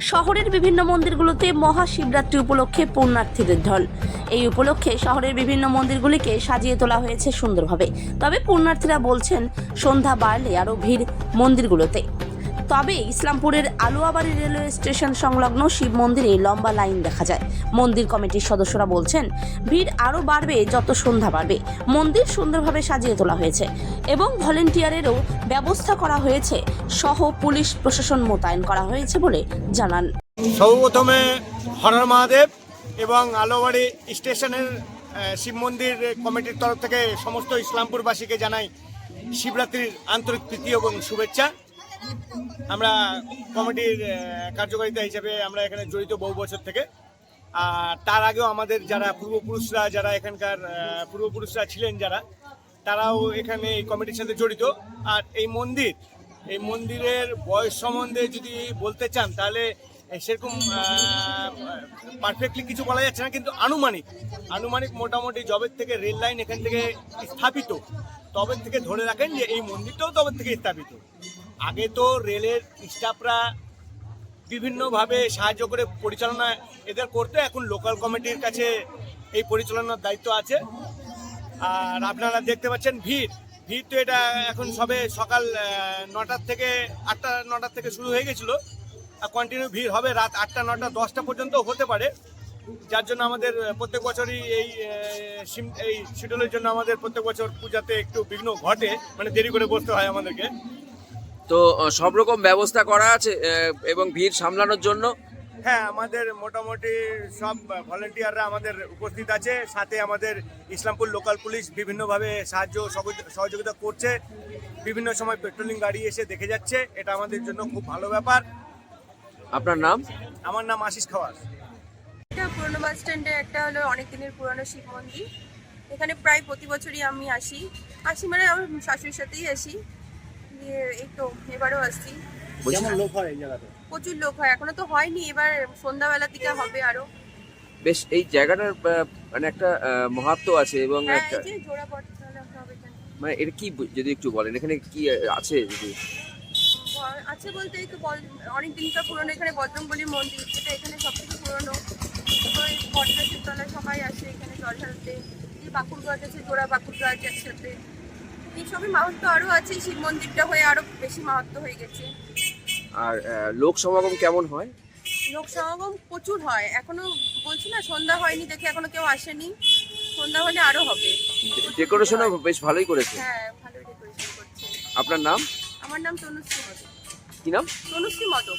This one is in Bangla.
শহরের বিভিন্ন মন্দিরগুলোতে মহাশিবরাত্রি উপলক্ষে পুণ্যার্থীদের ঢল। এই উপলক্ষে শহরের বিভিন্ন মন্দিরগুলিকে সাজিয়ে তোলা হয়েছে সুন্দরভাবে। তবে পুণ্যার্থীরা বলছেন, সন্ধ্যা বাড়লে আরও ভিড় মন্দিরগুলোতে। তবে ইসলামপুরের আলুয়াবাড়ি রেলওয়ে স্টেশন সংলগ্ন শিব মন্দিরে লম্বা লাইন দেখা যায়। মন্দির কমিটির সদস্যরা বলছেন, ভিড় আরও বাড়বে যত সন্ধ্যা বাড়বে। মন্দির সুন্দরভাবে সাজিয়ে তোলা হয়েছে এবং ভলেন্টিয়ারেরও ব্যবস্থা করা হয়েছে। সহ পুলিশ প্রশাসন মোতায়েন করা হয়েছে বলে জানান। সর্বপ্রথমে হরহর মহাদেব এবং আলোবাড়ি স্টেশনের শিব মন্দির কমিটির তরফ থেকে সমস্ত ইসলামপুরবাসীকে জানাই শিবরাত্রির আন্তরিক প্রীতি এবং শুভেচ্ছা। আমরা কমিটির কার্যকারিতা হিসেবে আমরা এখানে জড়িত বহু বছর থেকে। আর তার আগেও আমাদের যারা পূর্বপুরুষরা, যারা এখানকার পূর্বপুরুষরা ছিলেন যারা, তারাও এখানে এই কমিটির সাথে জড়িত। আর এই মন্দির, এই মন্দিরের বয়স সম্বন্ধে যদি বলতে চান, তাহলে সেরকম পারফেক্টলি কিছু বলা যাচ্ছে না, কিন্তু আনুমানিক আনুমানিক মোটামুটি জবের থেকে রেল লাইন এখান থেকে স্থাপিত তবে থেকে ধরে রাখেন যে এই মন্দিরটাও তবে থেকে স্থাপিত। আগে তো রেলের স্টাফরা বিভিন্নভাবে সাহায্য করে পরিচালনা এদের করতে, এখন লোকাল কমিটির কাছে এই পরিচালনার দায়িত্ব আছে। আর আপনারা দেখতে পাচ্ছেন ভিড়। ভিড় তো এটা এখন সবে সকাল নটার থেকে আটটা, নটার থেকে শুরু হয়ে গেছিল। আর কন্টিনিউ ভিড় হবে রাত আটটা, নটা, দশটা পর্যন্ত হতে পারে। যার জন্য আমাদের প্রত্যেক বছরই এই এই শিডিউলের জন্য আমাদের প্রত্যেক বছর পূজাতে একটু বিঘ্ন ঘটে মানে দেরি করে বসতে হয় আমাদেরকে। তো সব রকম ব্যবস্থা করা আছে এবং ভিড় সামলানোর জন্য? হ্যাঁ আমাদের মোটামুটি সব ভলেন্টিয়াররা আমাদের উপস্থিত আছে। সাথে আমাদের ইসলামপুর লোকাল পুলিশ বিভিন্নভাবে সাহায্য সহযোগ- সহযোগিতা করছে। বিভিন্ন সময় পেট্রোলিং গাড়ি এসে দেখে যাচ্ছে। এটা আমাদের জন্য খুব ভালো ব্যাপার। আপনার নাম? আমার নাম আশিস খাওয়াস এটা পুরনো বাস স্ট্যান্ডে একটা হলো অনেক দিনের পুরনো শিব মন্দির। এখানে প্রায় প্রতি বছরই আমি আসি। আসি মানে আমার শাশুড়ির সাথেই আসি। দিয়ে এই তো এবারও আসছি। বলছি লোক হয় এই জায়গাতে? প্রচুর লোক হয় এখনও তো হয়নি এবার সন্ধ্যাবেলার দিকে হবে আরও। বেশ এই জায়গাটার আহ, মানে একটা আহ, মাহাত্ম্য আছে এবং হ্যাঁ একটা এই যে জোড়া এখানে। মানে এটা কি বু- যদি একটু বলেন এখানে কি আহ, আছে যদি? ঘর আছে বলতে এই তো অনেক দিনকার পুরনো এখানে বজরংবলী মন্দির যেটা এখানে সব থেকে পুরনো বটগাছের তলায় সবাই আসে এখানে জল ঢালতে। এই বাকুর গাছ আছে জোড়া বাকুর গাছ একসাথে। এইসবই মাহাত্ম আরও আছে শিব মন্দিরটা হয়ে আরও বেশি মাহাত্ম হয়ে গেছে। আর লোক সমাগম কেমন হয়? লোক সমাগম প্রচুর হয়। এখনও বলছি না সন্ধ্যা হয়নি দেখে এখনও কেউ আসেনি। সন্ধ্যা হলে আরও হবে। ডেকোরেশনও বেশ ভালোই করেছে। হ্যাঁ ভালো ডেকোরেশন করছে। আপনার নাম? আমার নাম তনুশ্রী মদক। কি নাম? তনুশ্রী মদক।